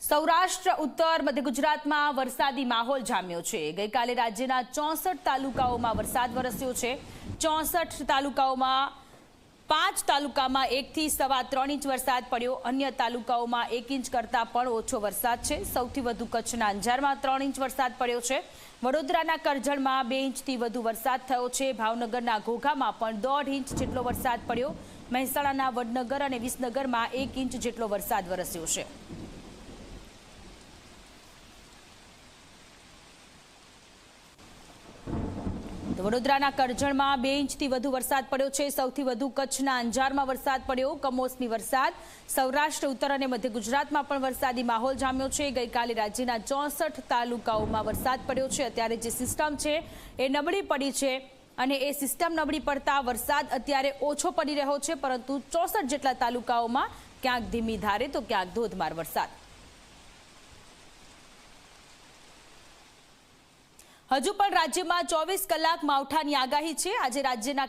સૌરાષ્ટ્ર, ઉત્તર, મધ્ય ગુજરાતમાં વરસાદી માહોલ જામ્યો છે. ગઈકાલે રાજ્યના ચોસઠ તાલુકાઓમાં વરસાદ વરસ્યો છે. ચોસઠ તાલુકાઓમાં, પાંચ તાલુકામાં એકથી સવા ત્રણ ઇંચ વરસાદ પડ્યો. અન્ય તાલુકાઓમાં એક ઇંચ કરતાં પણ ઓછો વરસાદ છે. સૌથી વધુ કચ્છના અંજારમાં ત્રણ ઇંચ વરસાદ પડ્યો છે. વડોદરાના કરજણમાં બે ઇંચથી વધુ વરસાદ થયો છે. ભાવનગરના ઘોઘામાં પણ દોઢ ઇંચ જેટલો વરસાદ પડ્યો. મહેસાણાના વડનગર અને વિસનગરમાં એક ઇંચ જેટલો વરસાદ વરસ્યો છે. વડોદરાના કરજણમાં બે ઇંચથી વધુ વરસાદ પડ્યો છે. સૌથી વધુ કચ્છના અંજારમાં વરસાદ પડ્યો. કમોસમી વરસાદ. સૌરાષ્ટ્ર, ઉત્તર અને મધ્ય ગુજરાતમાં પણ વરસાદી માહોલ જામ્યો છે. ગઈકાલે રાજ્યના ચોસઠ તાલુકાઓમાં વરસાદ પડ્યો છે. અત્યારે જે સિસ્ટમ છે એ નબળી પડી છે અને એ સિસ્ટમ નબળી પડતા વરસાદ અત્યારે ઓછો પડી રહ્યો છે, પરંતુ ચોસઠ જેટલા તાલુકાઓમાં ક્યાંક ધીમી ધારે તો ક્યાંક ધોધમાર વરસાદ. હજુ પણ રાજ્યમાં ચોવીસ કલાક માવઠાની આગાહી છે. આજે રાજ્યના